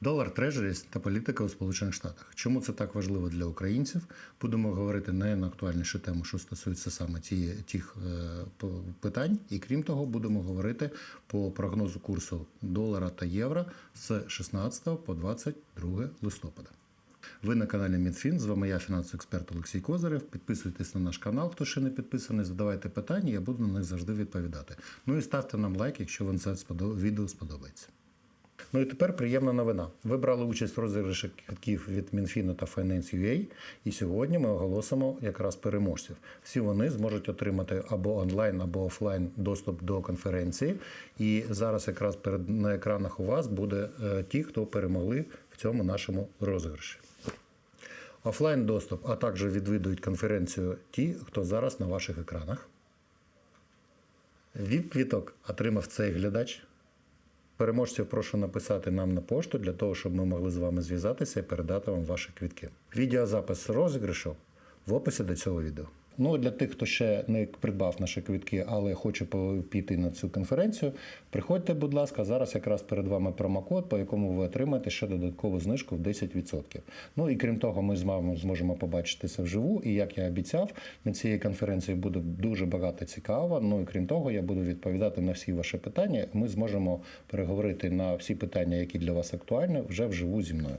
Долар трежеріс та політика у Сполучених Штатах. Чому це так важливо для українців? Будемо говорити на найактуальнішу тему, що стосується саме ті, тих е, питань. І крім того, будемо говорити по прогнозу курсу долара та євро з 16 по 22 листопада. Ви на каналі Мінфін. З вами я, фінансовий експерт Олексій Козирев. Підписуйтесь на наш канал, хто ще не підписаний. Задавайте питання, я буду на них завжди відповідати. Ну і ставте нам лайк, якщо вам це відео сподобається. Ну і тепер приємна новина. Ви брали участь в розіграші квитків від Мінфіну та Finance.ua, і сьогодні ми оголосимо якраз переможців. Всі вони зможуть отримати або онлайн, або офлайн доступ до конференції. І зараз якраз перед на екранах у вас буде е, ті, хто перемогли в цьому нашому розіграші. Офлайн доступ, а також відвідують конференцію ті, хто зараз на ваших екранах. Від квіток отримав цей глядач. Переможців прошу написати нам на пошту для того, щоб ми могли з вами зв'язатися і передати вам ваші квітки. Відеозапис розіграшу в описі до цього відео. Ну для тих, хто ще не придбав наші квитки, але хоче піти на цю конференцію, приходьте, будь ласка, зараз якраз перед вами промокод, по якому ви отримаєте ще додаткову знижку в 10%. Ну і крім того, ми з вами зможемо побачитися вживу. І як я обіцяв, на цій конференції буде дуже багато цікаво. Ну і крім того, я буду відповідати на всі ваші питання. Ми зможемо переговорити на всі питання, які для вас актуальні, вже вживу зі мною.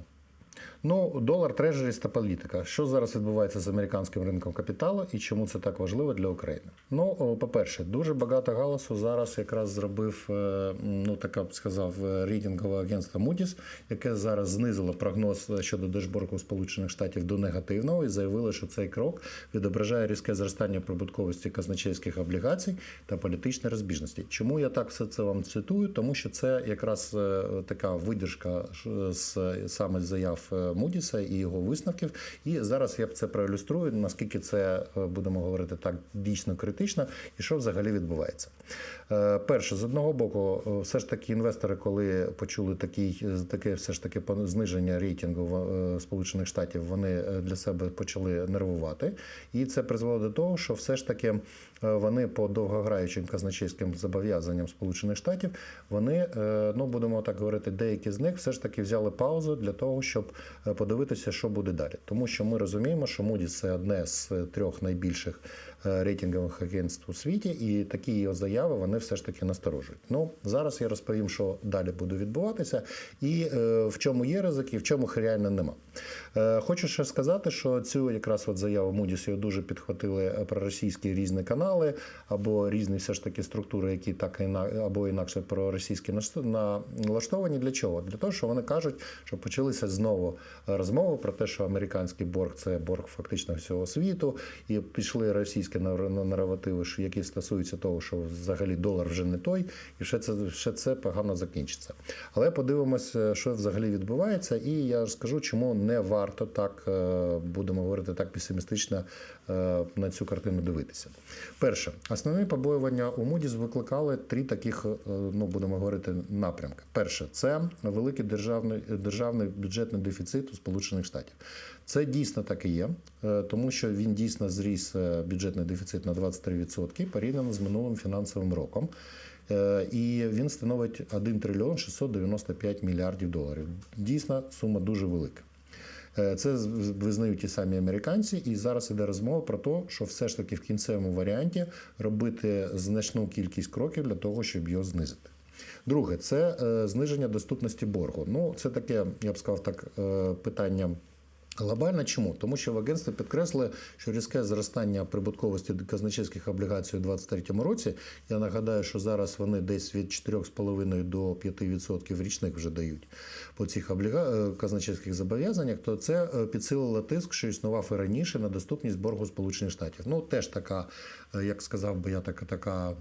Ну, долар, трежеріс та політика. Що зараз відбувається з американським ринком капіталу і чому це так важливо для України? Ну, по-перше, дуже багато галасу зараз якраз зробив, е, ну так б сказав, е, рейтингове агентство Moody's, яке зараз знизило прогноз щодо держборгу Сполучених Штатів до негативного і заявило, що цей крок відображає різке зростання прибутковості казначейських облігацій та політичної розбіжності. Чому я так все це вам цитую? Тому що це якраз е, така видержка з саме заяв Мудіса і його висновків. І зараз я б це проілюструю, наскільки це е, будемо говорити так дійсно критично, і що взагалі відбувається. Е, Перше, з одного боку, е, все ж таки інвестори, коли почули такий, таке все ж таки зниження рейтингу е, Сполучених Штатів, вони для себе почали нервувати. І це призвело до того, що все ж таки вони по довгограючим казначейським зобов'язанням Сполучених Штатів, вони, е, ну будемо так говорити, деякі з них все ж таки взяли паузу для того, щоб е, подивитися, що буде далі. Тому що ми розуміємо, що Moody's – це одне з е, трьох найбільших е, рейтингових агентств у світі, і такі його заяви вони все ж таки насторожують. Ну зараз я розповім, що далі буде відбуватися, і е, в чому є ризики, в чому реально нема. Е, хочу ще сказати, що цю якраз от заяву Moody's його дуже підхватили е, проросійські різні канали або різні все ж таки структури, які так іна- або інакше проросійські налаштовані. Для чого? Для того, що вони кажуть, що почалися знову розмови про те, що американський борг це борг фактично всього світу, і пішли російські на- наративи, які стосуються того, що взагалі долар вже не той, і ще це ще це погано закінчиться. Але подивимося, що взагалі відбувається, і я скажу, чому не варто так е, будемо говорити так песимістично е, на цю картину дивитися. Перше, основні побоювання у Moody's викликали три таких, е, ну будемо говорити, напрямки. Перше, це великий державний державний бюджетний дефіцит у Сполучених Штатів. Це дійсно так і є, е, тому що він дійсно зріс е, бюджетний дефіцит на 23% порівняно з минулим фінансовим роком. Е, І він становить 1 трильйон 695 мільярдів доларів. Дійсно, сума дуже велика. Це визнають і самі американці, і зараз іде розмова про те, що все ж таки в кінцевому варіанті робити значну кількість кроків для того, щоб його знизити. Друге, це зниження доступності боргу. Ну, це таке, я б сказав так, питання. Глобально чому? Тому що в агентстві підкреслили, що різке зростання прибутковості казначейських облігацій у 2023 році. Я нагадаю, що зараз вони десь від 4,5 до 5% річних вже дають по цих обліга... е, казначейських зобов'язаннях, то це е, підсилило тиск, що існував і раніше на доступність боргу Сполучених Штатів. Ну теж така, як сказав би я, така така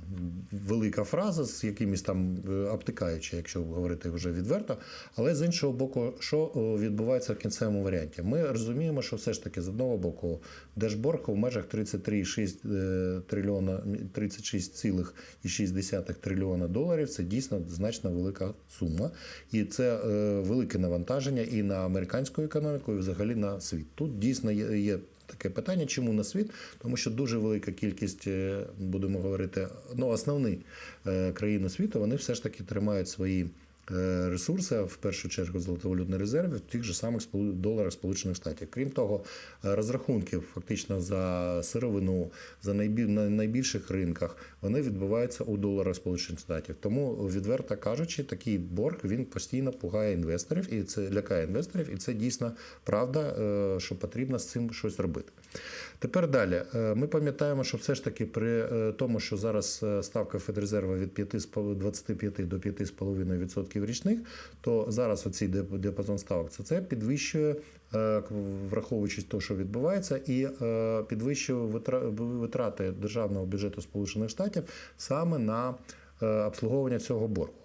велика фраза з якимись там е, обтикаючи, якщо говорити вже відверто. Але з іншого боку, що відбувається в кінцевому варіанті? Ми розуміємо, що все ж таки з одного боку держборг в межах 33,6 е, трильйона 36,6 трильйона доларів. Це дійсно значно велика сума, і це е, велике навантаження і на американську економіку, і взагалі на світ. Тут дійсно є. Таке питання, чому на світ? Тому що дуже велика кількість, е, будемо говорити, ну основні е, країни світу, вони все ж таки тримають свої ресурси, в першу чергу золотовалютні резерви в тих же самих доларах Сполучених Штатів. Крім того, е, розрахунки фактично за сировину, за на найбільших ринках, вони відбуваються у доларах Сполучених Штатів. Тому, відверто кажучи, такий борг він постійно пугає інвесторів і це лякає інвесторів, і це дійсно правда, е, що потрібно з цим щось робити. Тепер далі. Е, Ми пам'ятаємо, що все ж таки при е, тому, що зараз е, ставка Федрезерва від 5 з пол- 25 до 5,5% річних, то зараз оцей діапазон ставок це, це підвищує, враховуючи те, що відбувається, і підвищує витра- витрати державного бюджету Сполучених Штатів саме на обслуговування цього боргу.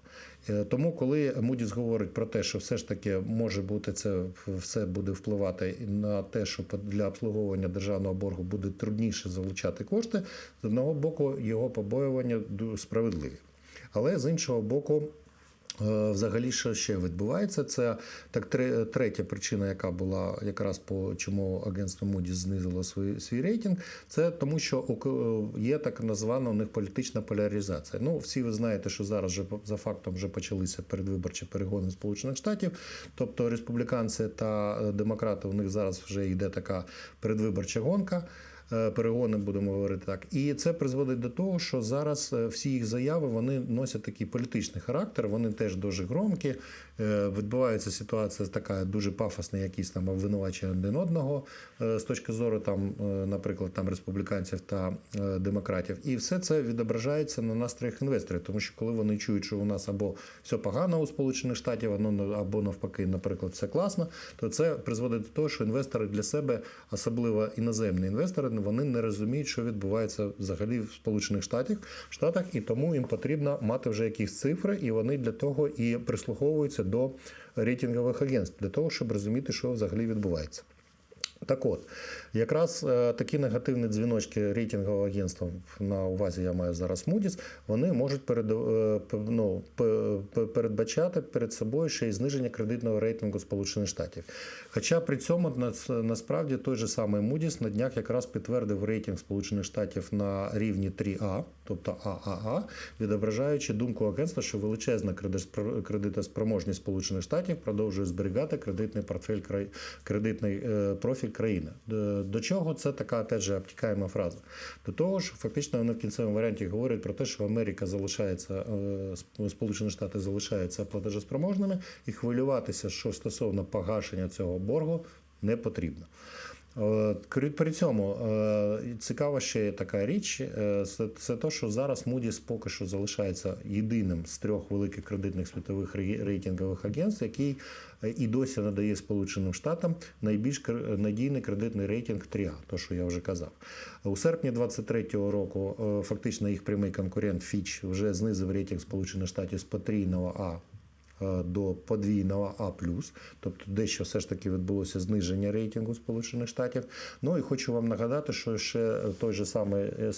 Е, Тому, коли Мудіс говорить про те, що все ж таки може бути це все буде впливати на те, що для обслуговування державного боргу буде трудніше залучати кошти, з одного боку його побоювання справедливі. Але з іншого боку, Взагалі, що ще відбувається, це так тре- третя причина, яка була якраз по чому агентство Moody's знизило свій, свій рейтинг, це тому, що у- є так названа у них політична поляризація. Ну, всі ви знаєте, що зараз вже за фактом вже почалися передвиборчі перегони Сполучених Штатів. Тобто республіканці та е, демократи у них зараз вже йде така передвиборча гонка. Е, перегони, будемо говорити так. І це призводить до того, що зараз е, всі їх заяви вони носять такий політичний характер, вони теж дуже громкі. Е, Відбувається ситуація така дуже пафосна, якісь там обвинувачення один одного з точки зору, там, наприклад, там республіканців та демократів. І все це відображається на настроях інвесторів, тому що коли вони чують, що у нас або все погано у Сполучених Штатів, або навпаки, наприклад, все класно, то це призводить до того, що інвестори для себе, особливо іноземні інвестори, вони не розуміють, що відбувається взагалі в Сполучених Штатах, Штатах, і тому їм потрібно мати вже якісь цифри, і вони для того і прислуховуються до рейтингових агентств, для того, щоб розуміти, що взагалі відбувається. Так от, якраз е, такі негативні дзвіночки рейтингового агентства на увазі я маю зараз Moody's, вони можуть перед, е, ну, передбачати перед собою ще й зниження кредитного рейтингу Сполучених Штатів. Хоча при цьому насправді той же самий Moody's на днях якраз підтвердив рейтинг Сполучених Штатів на рівні 3А, тобто ААА, відображаючи думку агентства, що величезна кредит- кредитоспроможність Сполучених Штатів продовжує зберігати кредитний портфель кредитний е, профіль країни. До, чого це така теж обтікаєма фраза? До того ж, фактично вони в кінцевому варіанті говорять про те, що Америка залишається, е, Сполучені Штати залишаються платежеспроможними, і хвилюватися, що стосовно погашення цього боргу, не потрібно. Е, При цьому е, цікава ще така річ, е, це, це те, що зараз Moody's поки що залишається єдиним з трьох великих кредитних світових ре- рейтингових агентств, який і досі надає Сполученим Штатам найбільш надійний кредитний рейтинг 3А, то що я вже казав. У серпні 23-го року фактично їх прямий конкурент Fitch вже знизив рейтинг Сполучених Штатів з потрійного А до подвійного А+, тобто дещо все ж таки відбулося зниження рейтингу Сполучених Штатів. Ну і хочу вам нагадати, що ще той же самий е,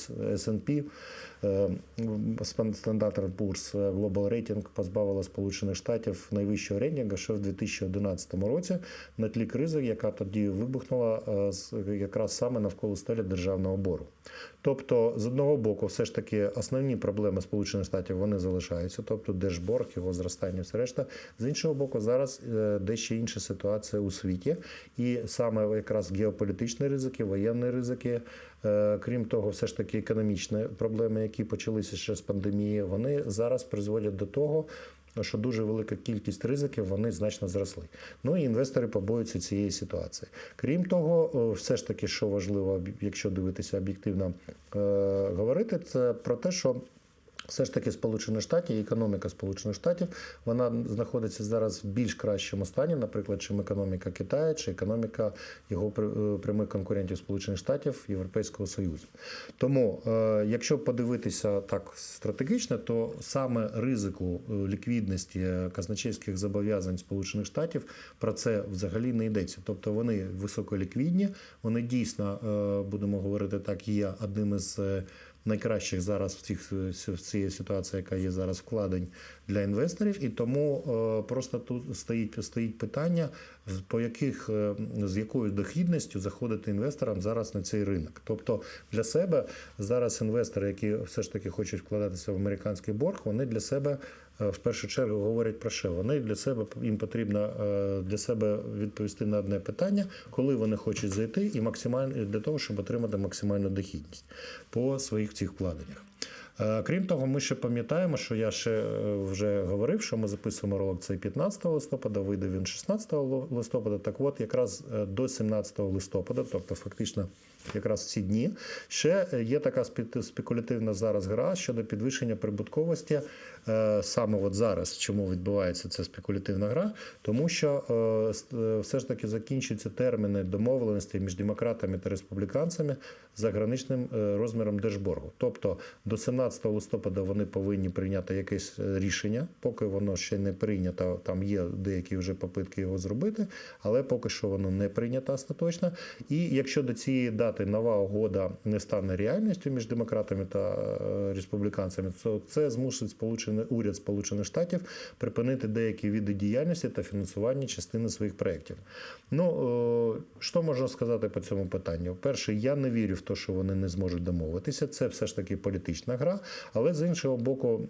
Standard Poor's Global Rating позбавила Сполучених Штатів найвищого рейтингу ще в 2011 році на тлі кризи, яка тоді вибухнула е, якраз саме навколо стелі державного боргу. Тобто, з одного боку, все ж таки основні проблеми Сполучених Штатів вони залишаються, тобто держборг, його зростання, все решта. З іншого боку, зараз е, дещо інша ситуація у світі, і саме якраз геополітичні ризики, воєнні ризики. е, Крім того, все ж таки економічні проблеми, які почалися ще з пандемії, вони зараз призводять до того, що дуже велика кількість ризиків вони значно зросли. Ну і інвестори побоюються цієї ситуації. Крім того, е, все ж таки, що важливо, якщо дивитися об'єктивно е, говорити, це про те, що все ж таки Сполучені Штати, економіка Сполучених Штатів, вона знаходиться зараз в більш кращому стані, наприклад, чим економіка Китаю чи економіка його е, прямих конкурентів Сполучених Штатів Європейського Союзу. Тому, е, якщо подивитися так стратегічно, то саме ризику е, ліквідності казначейських зобов'язань Сполучених Штатів про це взагалі не йдеться. Тобто вони високоліквідні, вони дійсно, будемо говорити так, є одним із найкращих зараз в цих в цій ситуації, яка є зараз вкладень для інвесторів, і тому е, просто тут стоїть стоїть питання, по яких е, з якою дохідністю заходити інвесторам зараз на цей ринок. Тобто для себе зараз інвестори, які все ж таки хочуть вкладатися в американський борг, вони для себе. Е, в першу чергу говорять про що? Вони для себе їм потрібно е, для себе відповісти на одне питання, коли вони хочуть зайти, і максимально для того, щоб отримати максимальну дохідність по своїх цих вкладеннях. Е, Крім того, ми ще пам'ятаємо, що я ще вже говорив, що ми записуємо ролик цей 15 листопада, вийде він 16 листопада. Так от, якраз до 17 листопада, тобто фактично якраз в ці дні, ще є така спекулятивна зараз гра щодо підвищення прибутковості. Е, Саме от зараз, чому відбувається ця спекулятивна гра? Тому що е, е, все ж таки закінчуються терміни домовленості між демократами та республіканцями за граничним розміром держборгу. Тобто до 17 листопада вони повинні прийняти якесь рішення, поки воно ще не прийнято. Там є деякі вже попитки його зробити, але поки що воно не прийнято остаточно. І якщо до цієї дати нова угода не стане реальністю між демократами та республіканцями, то це змусить сполучений уряд Сполучених Штатів припинити деякі види діяльності та фінансування частини своїх проєктів. Ну е, що можна сказати по цьому питанню? Перше, я не вірю в те, що вони не зможуть домовитися. Це все ж таки політична гра. Але з іншого боку,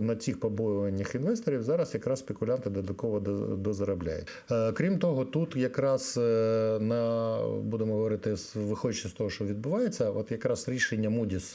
на цих побоюваннях інвесторів зараз якраз спекулянти додатково дозаробляють. Е, Крім того, тут якраз е, на будемо говорити, виходячи з того, що відбувається, от якраз рішення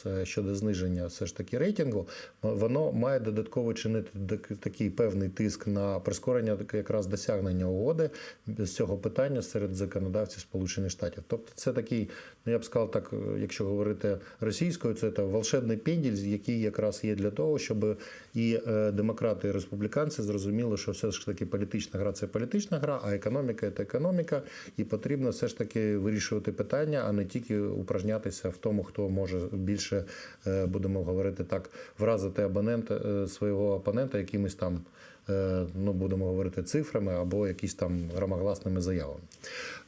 е, щодо зниження все ж таки рейтингу, воно має додатково чинити такий певний тиск на прискорення якраз досягнення угоди з цього питання серед законодавців Сполучених Штатів. Тобто, це такий, я б сказав так, е, якщо говорити російською, це та волшебний пенділь, який якраз є для того, щоб і е, демократи, і республіканці зрозуміли, що все ж таки політична гра це політична гра, а економіка це економіка, і потрібно все ж таки вирішувати питання, а не тільки упражнятися в тому, хто може більше, е, будемо говорити так, вразити абонента е, свого опонента якимись там. Е, Ну, будемо говорити цифрами або якісь там громогласними заявами.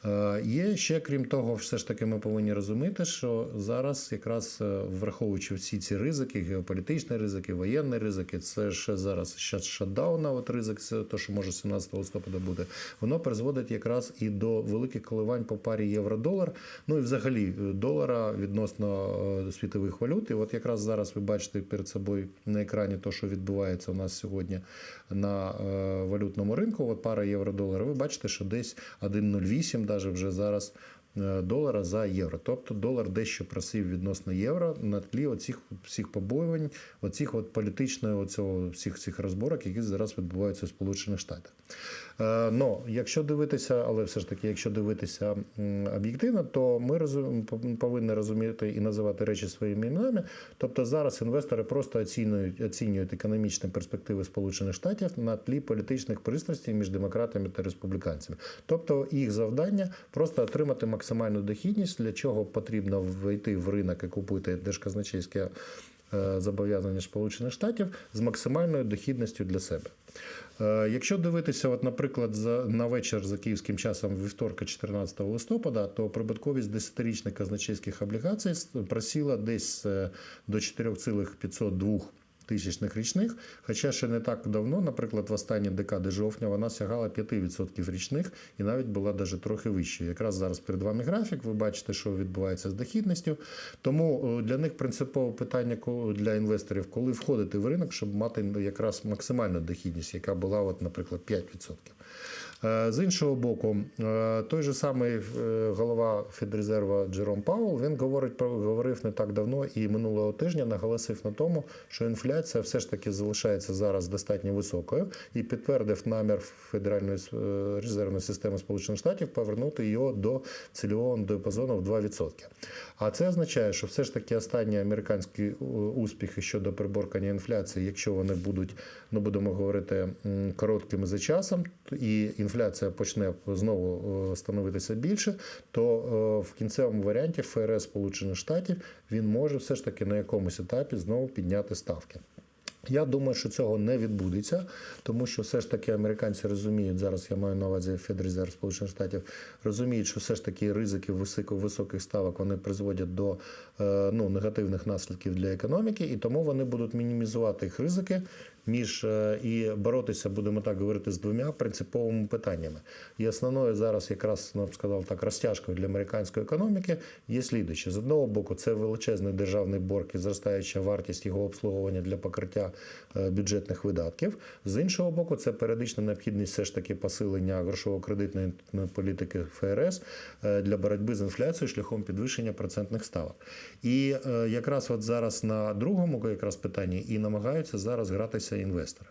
Е, Є ще, крім того, все ж таки ми повинні розуміти, що зараз, якраз е, враховуючи всі ці ризики, геополітичні ризики, воєнні ризики, це ще зараз ще шатдауна, от ризик, це те, що може 17 листопада буде, воно призводить якраз і до великих коливань по парі євро-долар. Ну і взагалі долара відносно світових валют. І от якраз зараз ви бачите перед собою на екрані те, що відбувається у нас сьогодні на е, валютному ринку. От пара євро-долара. Ви бачите, що десь 1,08 даже вже зараз е, долара за євро. Тобто долар дещо просив відносно євро на тлі оцих всіх побоювань, оцих от політичної оцього всіх цих розборок, які зараз відбуваються в Сполучених Штатах. Е, Ну, якщо дивитися, але все ж таки, якщо дивитися об'єктивно, то ми повинні розуміти і називати речі своїми іменами. Тобто зараз інвестори просто оцінюють, оцінюють економічні перспективи Сполучених Штатів на тлі політичних пристрастей між демократами та республіканцями. Тобто їх завдання просто отримати максимальну дохідність, для чого потрібно вийти в ринок і купити держказначейське е, зобов'язання Сполучених Штатів з максимальною дохідністю для себе. Е, Якщо дивитися, от, наприклад, за на вечір за київським часом вівторка, 14 листопада, то прибутковість 10-річних казначейських облігацій просіла десь е, до 4,502 тисячних річних. Хоча ще не так давно, наприклад, в останні декади жовтня вона сягала 5% річних і навіть була даже трохи вищою. Якраз зараз перед вами графік, ви бачите, що відбувається з дохідністю. Тому е, для них принципове питання для інвесторів, коли входити в ринок, щоб мати якраз максимальну дохідність, яка була, от, наприклад, 5%. Е, З іншого боку, е, той же самий е, голова Федрезерва Джером Пауел, він говорить говорив не так давно і минулого тижня наголосив на тому, що інфляція все ж таки залишається зараз достатньо високою, і підтвердив намір Федеральної резервної системи Сполучених Штатів повернути його до цільового діапазону в 2%. А це означає, що все ж таки останні американські успіхи щодо приборкання інфляції, якщо вони будуть, ну будемо говорити, короткими за часом, і інфляція почне знову е, становитися більше, то е, в кінцевому варіанті ФРС Сполучених Штатів він може все ж таки на якомусь етапі знову підняти ставки. Я думаю, що цього не відбудеться, тому що все ж таки американці розуміють зараз. Я маю на увазі Федрезерв Сполучених Штатів, розуміють, що все ж таки ризики високих ставок вони призводять до е, ну, негативних наслідків для економіки, і тому вони будуть мінімізувати їх ризики між е, і боротися, будемо так говорити, з двома принциповими питаннями. І основною зараз, якраз ну, сказав так, розтяжкою для американської економіки є слідуюче. З одного боку, це величезний державний борг і зростаюча вартість його обслуговування для покриття е, бюджетних видатків. З іншого боку, це періодична необхідність все ж таки посилення грошово-кредитної політики ФРС е, для боротьби з інфляцією шляхом підвищення процентних ставок. І якраз от зараз на другому якраз питанні і намагаються зараз гратися інвестори.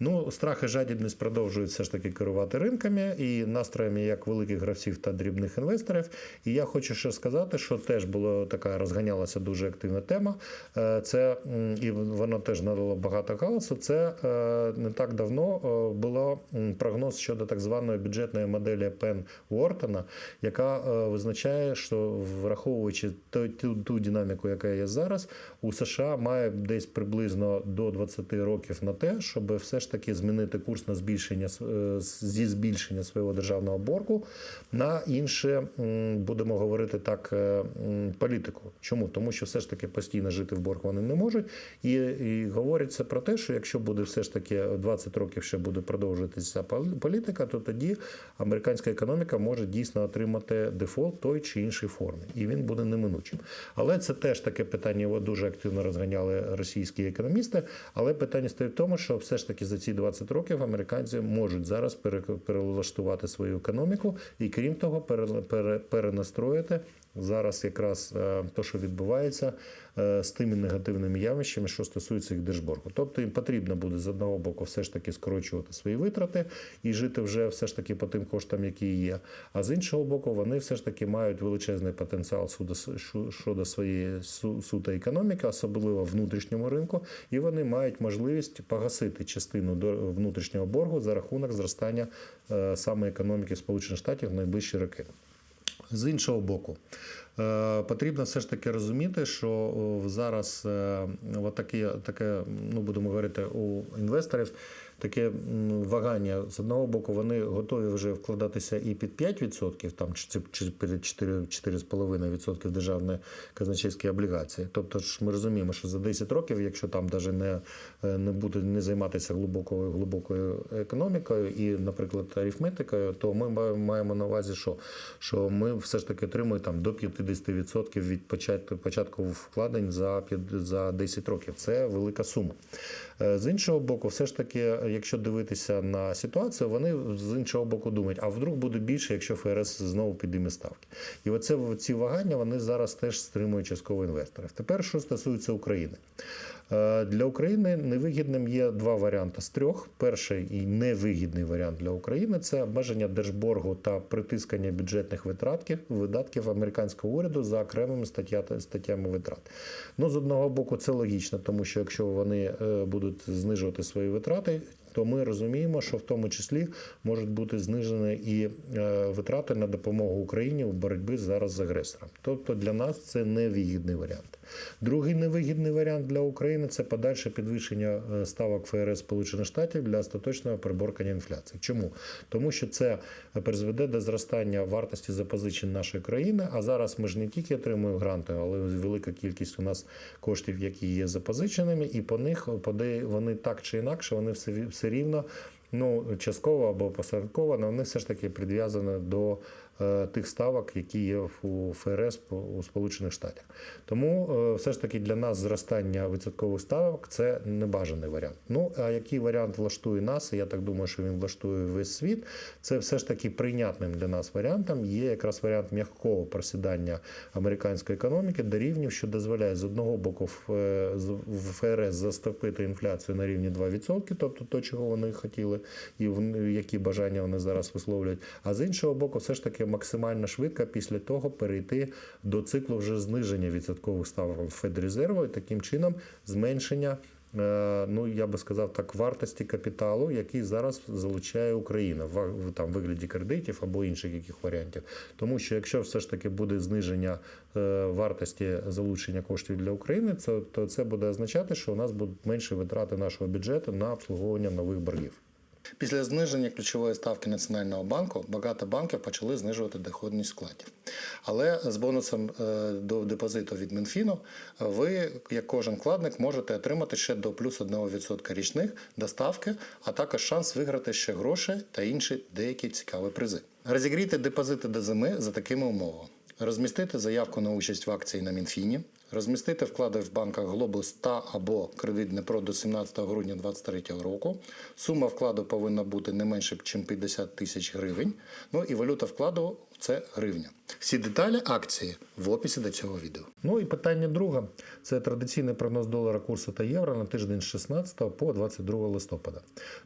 Ну, страх і жадібність продовжують все ж таки керувати ринками і настроями як великих гравців та дрібних інвесторів. І я хочу ще сказати, що теж була така розганялася дуже активна тема. Е, Це і воно теж надало багато галасу. Це е, не так давно е, було прогноз щодо так званої бюджетної моделі Пен Уортона, яка визначає, що враховуючи ту, ту, ту динаміку, яка є зараз, у США має десь приблизно до 20 років на те, щоб все ж таки змінити курс на збільшення е, зі збільшення свого державного боргу на інше, будемо говорити так, е, політику. Чому? Тому що все ж таки постійно жити в борг вони не можуть, і, і говориться про те, що якщо буде все ж таки 20 років ще буде продовжуватися політика, то тоді американська економіка може дійсно отримати дефолт той чи іншій формі, і він буде неминучим. Але це теж таке питання, його дуже активно розганяли російські економісти. Але питання стоїть в тому, що все ж таки за ці 20 років американці можуть зараз пере- перелаштувати свою економіку і крім того, пере- пере- перенастроїти зараз якраз е, те, що відбувається е, з тими негативними явищами, що стосується їх держборгу. Тобто їм потрібно буде з одного боку все ж таки скорочувати свої витрати і жити вже все ж таки по тим коштам, які є. А з іншого боку, вони все ж таки мають величезний потенціал щодо своєї су- суто економіки, особливо внутрішньому ринку, і вони мають можливість погасити частину внутрішнього боргу за рахунок зростання е, саме економіки Сполучених Штатів в найближчі роки. З іншого боку, е, потрібно все ж таки розуміти, що о, зараз е, таке, ну будемо говорити, у інвесторів таке вагання. З одного боку, вони готові вже вкладатися і під 5%, там чи, чи 4, 4,5% державної казначейської облігації. Тобто ж ми розуміємо, що за 10 років, якщо там навіть не, е, не буде не займатися глибокою глибокою економікою і, наприклад, арифметикою, то ми ма- маємо на увазі, що, що ми все ж таки отримуємо там до 50% від початку початку вкладень за за 10 років. Це велика сума. Е, З іншого боку, все ж таки, якщо дивитися на ситуацію, вони з іншого боку думають, а вдруг буде більше, якщо ФРС знову підійме ставки. І оце ці вагання вони зараз теж стримують частково інвесторів. Тепер, що стосується України. Е, Для України невигідним є два варіанти з трьох. Перший і невигідний варіант для України це обмеження держборгу та притискання бюджетних витратків, видатків американського уряду за окремими стаття- статтями витрат. Ну, з одного боку, це логічно, тому що якщо вони е, будуть знижувати свої витрати, то ми розуміємо, що в тому числі можуть бути знижені і е, витрати на допомогу Україні в боротьбі зараз з агресором. Тобто для нас це невигідний варіант. Другий невигідний варіант для України це подальше підвищення е, ставок ФРС Сполучених Штатів для остаточного приборкання інфляції. Чому? Тому що це призведе до зростання вартості запозичень нашої країни. А зараз ми ж не тільки отримуємо гранти, але велика кількість у нас коштів, які є запозиченими, і по них вони так чи інакше, вони все, все рівно. Ну, частково або посередково, але вони все ж таки прив'язані до тих ставок, які є в- ФРС у Сполучених Штатах. Тому е, все ж таки для нас зростання відсоткових ставок це небажаний варіант. Ну а який варіант влаштує нас? Я так думаю, що він влаштує весь світ. Це все ж таки прийнятним для нас варіантом. Є якраз варіант м'якого просідання американської економіки до рівнів, що дозволяє з одного боку в, е, ФРС заступити інфляцію на рівні 2%, тобто то, чого вони хотіли, і які бажання вони зараз висловлюють. А з іншого боку, все ж таки максимально швидко після того перейти до циклу вже зниження відсоткових ставок Федрезерву і таким чином зменшення. е, Ну, я би сказав так, вартості капіталу, який зараз залучає Україна в там вигляді кредитів або інших яких варіантів. Тому що якщо все ж таки буде зниження е, вартості залучення коштів для України, це то це буде означати, що у нас будуть менші витрати нашого бюджету на обслуговування нових боргів. Після зниження ключової ставки Національного банку багато банків почали знижувати доходність вкладів. Але з бонусом е, до депозиту від Мінфіну ви, як кожен вкладник, можете отримати ще до плюс 1% річних доставки, а також шанс виграти ще гроші та інші деякі цікаві призи. Розігрійте депозити до зими за такими умовами. Розмістити заявку на участь в акції на Мінфіні, розмістити вклади в банках Глобус та або кредит про до 17 грудня 2023 року. Сума вкладу повинна бути не менше, ніж 50 тисяч гривень. Ну і валюта вкладу це гривня. Всі деталі акції в описі до цього відео. Ну і питання друге це традиційний прогноз долара курсу та євро на тиждень з 16 по 22 листопада.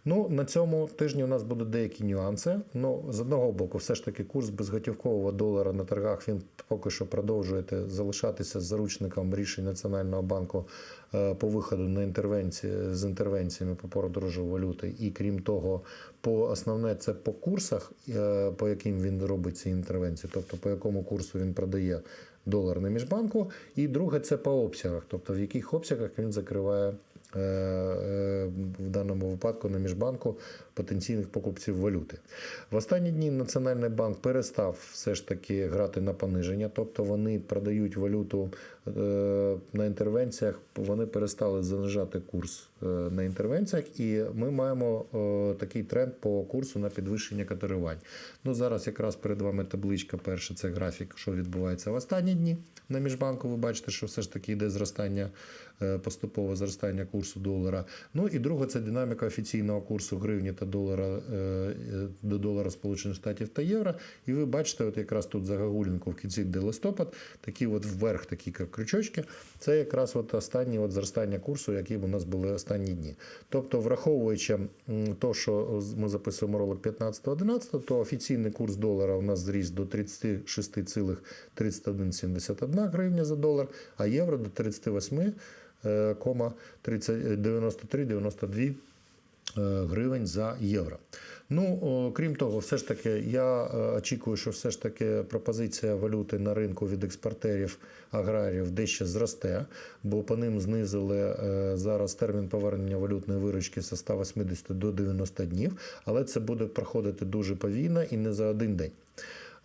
Ну на цьому тижні у нас будуть деякі нюанси. Ну з одного боку, все ж таки, курс безготівкового долара на торгах він поки що продовжує залишатися заручником рішень Національного банку по виходу на інтервенції з інтервенціями по продажу валюти. І крім того, по основне це по курсах, е, по яким він робить ці інтервенції, тобто по якому курсу він продає долар на міжбанку. І друге це по обсягах, тобто в яких обсягах він закриває. Е, е, В даному випадку на міжбанку потенційних покупців валюти. В останні дні Національний банк перестав все ж таки грати на пониження, тобто вони продають валюту е, на інтервенціях, вони перестали занижати курс на інтервенціях, і ми маємо такий тренд по курсу на підвищення котирувань. Ну зараз якраз перед вами табличка. Перша це графік, що відбувається в останні дні на міжбанку. Ви бачите, що все ж таки йде зростання поступове зростання курсу долара. Ну і друге, це динаміка офіційного курсу гривні та долара е, е, до долара Сполучених Штатів та євро. І ви бачите, от якраз тут за Гагулінку в кінці де листопад, такі от вверх, такі крючочки. Це якраз от останні от зростання курсу, які у нас були останні дні. Тобто, враховуючи то, що ми записуємо ролик 15-11, то офіційний курс долара у нас зріс до 36,3171 гривня за долар, а євро до 38 е, кома 93-92 гривень за євро. Ну, крім того, все ж таки, я е, очікую, що все ж таки пропозиція валюти на ринку від експортерів аграріїв дещо зросте, бо по ним знизили е, зараз термін повернення валютної виручки з 180 до 90 днів, але це буде проходити дуже повільно і не за один день.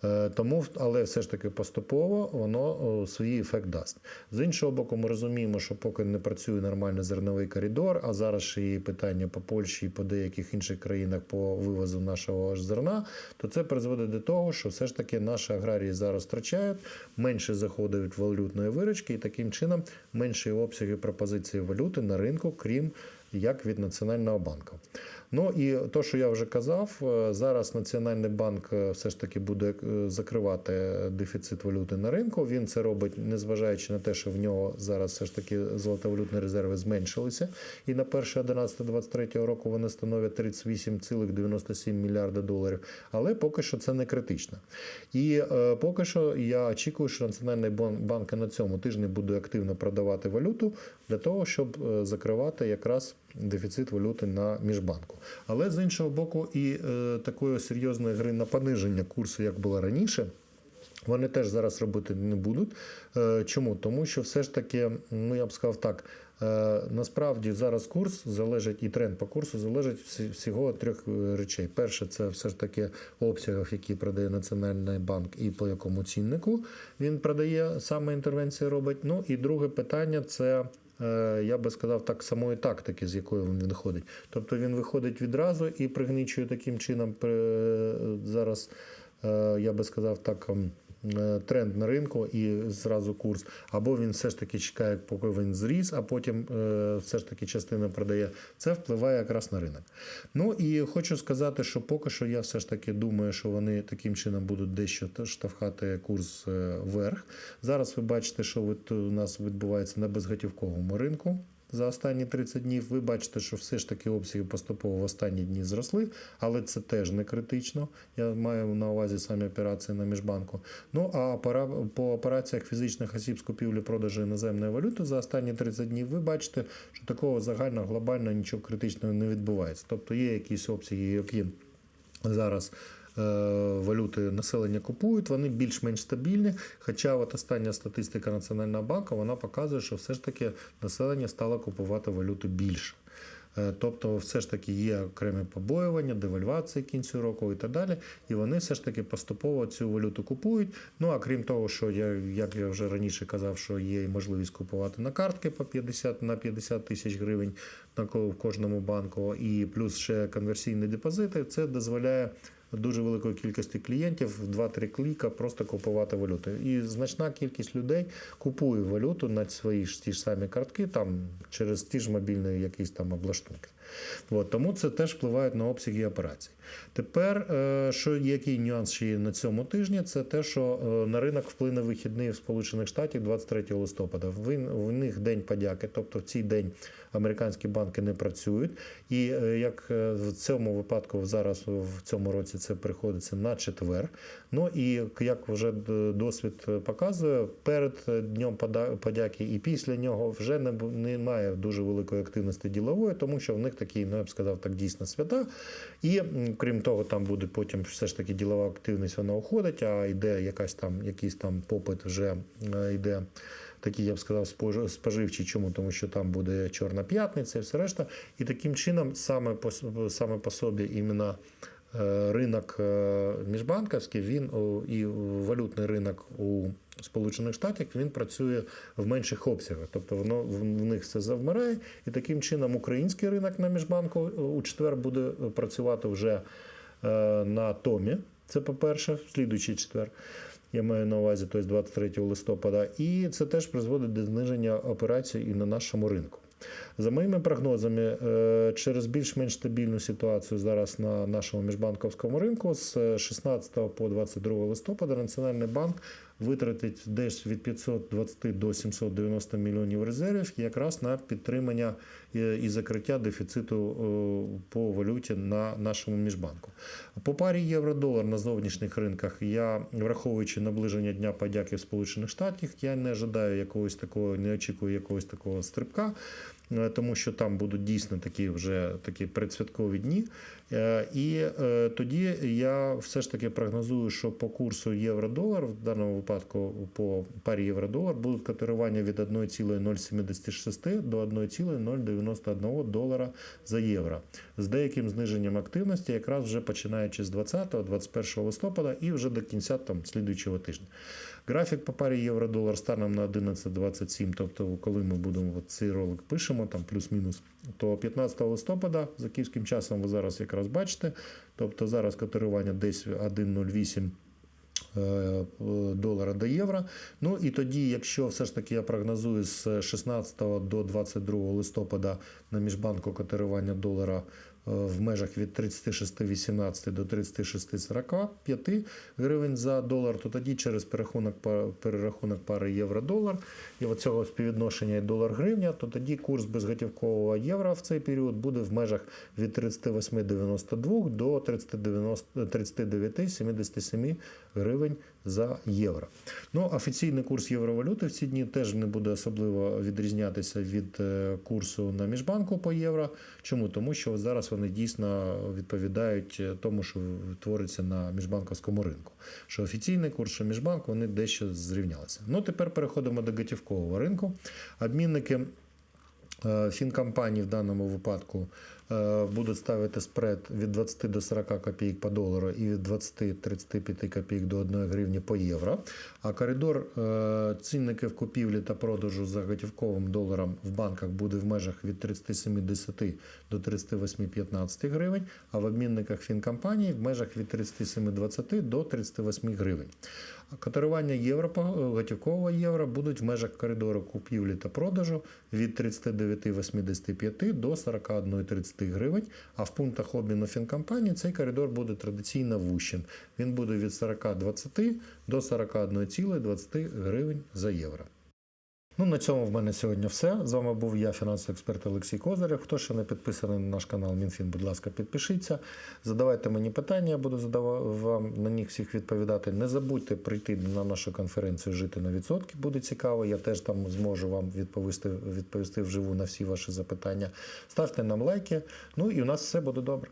Е, Тому, але все ж таки поступово воно о, свій ефект дасть. З іншого боку, ми розуміємо, що поки не працює нормальний зерновий коридор, а зараз ще і питання по Польщі і по деяких інших країнах по вивозу нашого зерна, то це призводить до того, що все ж таки наші аграрії зараз втрачають, менше заходить валютної виручки, і таким чином менші обсяги пропозиції валюти на ринку, крім як від Національного банку. Ну і то, що я вже казав, е, зараз Національний банк е, все ж таки буде е, закривати дефіцит валюти на ринку. Він це робить, незважаючи на те, що в нього зараз все ж таки золотовалютні резерви зменшилися. І на 1.11.23 року вони становлять 38,97 мільярда доларів. Але поки що це не критично. І е, поки що я очікую, що Національний бан- банк на цьому тижні буде активно продавати валюту для того, щоб закривати якраз дефіцит валюти на міжбанку. Але з іншого боку, і е, такої серйозної гри на пониження курсу, як було раніше. Вони теж зараз робити не будуть. Е, Чому? Тому що все ж таки, ну я б сказав так, е, насправді зараз курс залежить і тренд по курсу залежить всього трьох е, речей. Перше, це все ж таки обсягів, які продає Національний банк, і по якому ціннику він продає, саме інтервенції робить. Ну і друге питання це. Е, Я би сказав так самої тактики, з якої він виходить. Тобто він виходить відразу і пригнічує таким чином е, зараз, е, я би сказав так, ем, тренд на ринку і зразу курс. Або він все ж таки чекає, поки він зріс, а потім е, все ж таки частина продає. Це впливає якраз на ринок. Ну і хочу сказати, що поки що я все ж таки думаю, що вони таким чином будуть дещо штовхати курс е, вверх. Зараз ви бачите, що у нас відбувається на безготівковому ринку. За останні 30 днів ви бачите, що все ж таки обсяги поступово в останні дні зросли, але це теж не критично. Я маю на увазі самі операції на міжбанку. Ну а по операціях фізичних осіб з купівлі продажу іноземної валюти за останні 30 днів ви бачите, що такого загального глобально нічого критичного не відбувається. Тобто є якісь обсяги, які зараз валюти населення купують, вони більш-менш стабільні. Хоча от остання статистика Національного банку вона показує, що все ж таки населення стало купувати валюту більше. Е, Тобто, все ж таки є окремі побоювання, девальвації кінцю року і так далі. І вони все ж таки поступово цю валюту купують. Ну а крім того, що я як я вже раніше казав, що є можливість купувати на картки по 50 на 50 тисяч гривень на в кожному банку, і плюс ще конверсійні депозити. Це дозволяє дуже великої кількості клієнтів в 2-3 кліка просто купувати валюту. І значна кількість людей купує валюту на свої ж ті ж самі картки, там через ті ж мобільні якісь там облаштунки. От, тому це теж впливає на обсяги операцій. Тепер, е, що який нюанс ще є на цьому тижні, це те, що е, на ринок вплине вихідний в Сполучених Штатах 23 листопада. В, них день подяки, тобто в цей день американські банки не працюють. І е, як в цьому випадку зараз в цьому році це приходиться на четвер. Ну і як вже досвід показує, перед днем подяки і після нього вже немає дуже великої активності ділової, тому що в них такі, ну я б сказав, так дійсно свята. І крім того, там буде потім все ж таки ділова активність, вона уходить, а йде якась там, якийсь там попит вже е, йде. Такі, я б сказав, споживчі. Чому? Тому що там буде Чорна п'ятниця і все решта. І таким чином, саме по, саме по собі іменно ринок е, міжбанківський, він і валютний ринок у Сполучених Штатах він працює в менших обсягах. Тобто воно в них все завмирає, і таким чином український ринок на міжбанку е, у четвер буде працювати вже е, на томі. Це по-перше, в слідуючий четвер. Я маю на увазі, тобто 23 листопада, і це теж призводить до зниження операцій і на нашому ринку. За моїми прогнозами, е, через більш-менш стабільну ситуацію зараз на нашому міжбанковському ринку з 16 по 22 листопада Національний банк витратить десь від 520 до 790 мільйонів резервів якраз на підтримання е, і закриття дефіциту е, по валюті на нашому міжбанку. По парі євро-долар на зовнішніх ринках я, враховуючи наближення Дня подяки в Сполучених Штатах, я не ожидаю якогось такого, не очікую якогось такого стрибка. Е, Тому що там будуть дійсно такі вже такі предсвяткові дні. Е, І е, тоді я все ж таки прогнозую, що по курсу євро-долар, в даному випадку по парі євро-долар, будуть котирування від 1,076 до 1,091 долара за євро з деяким зниженням активності, якраз вже починаючи з 20-21 листопада і вже до кінця там слідуючого тижня. Графік по парі євро-долар станом на 11.27, тобто коли ми будемо цей ролик пишемо, там плюс-мінус, то 15 листопада за київським часом ви зараз якраз бачите. Тобто зараз котирування десь 1,08 е, долара до євро. Ну і тоді, якщо все ж таки я прогнозую з 16 до 22 листопада на міжбанку котирування долара в межах від 36,18 до 36,45 гривень за долар, то тоді через перерахунок, перерахунок пари євро-долар і оцього співвідношення долар-гривня, то тоді курс безготівкового євро в цей період буде в межах від 38,92 до 39,77 гривень за євро. Ну, офіційний курс євровалюти в ці дні теж не буде особливо відрізнятися від е, курсу на міжбанку по євро. Чому? Тому що зараз вони дійсно відповідають е, тому, що твориться на міжбанковському ринку. Що офіційний курс, що міжбанк, вони дещо зрівнялися. Ну, тепер переходимо до готівкового ринку. Обмінники Е, Фінкомпанії в даному випадку будуть ставити спред від 20 до 40 копійок по долару і від 20-35 копійок до 1 гривні по євро. А коридор е, цінників купівлі та продажу за готівковим доларом в банках буде в межах від 37,10 до 38,15 гривень, а в обмінниках фінкомпанії в межах від 37,20 до 38 гривень. А Котирування євро по- готівкового євро будуть в межах коридору купівлі та продажу від 39,85 до 41,30 гривень. А в пунктах обміну фінкомпанії цей коридор буде традиційно вущим. Він буде від 40,20 до 41,20 гривень за євро. Ну, на цьому в мене сьогодні все. З вами був я, фінансовий експерт Олексій Козирев. Хто ще не підписаний на наш канал Мінфін, будь ласка, підпишіться. Задавайте мені питання, я буду задавати вам на них всіх відповідати. Не забудьте прийти на нашу конференцію Жити на відсотки. Буде цікаво. Я теж там зможу вам відповісти, відповісти вживу на всі ваші запитання. Ставте нам лайки. Ну і у нас все буде добре.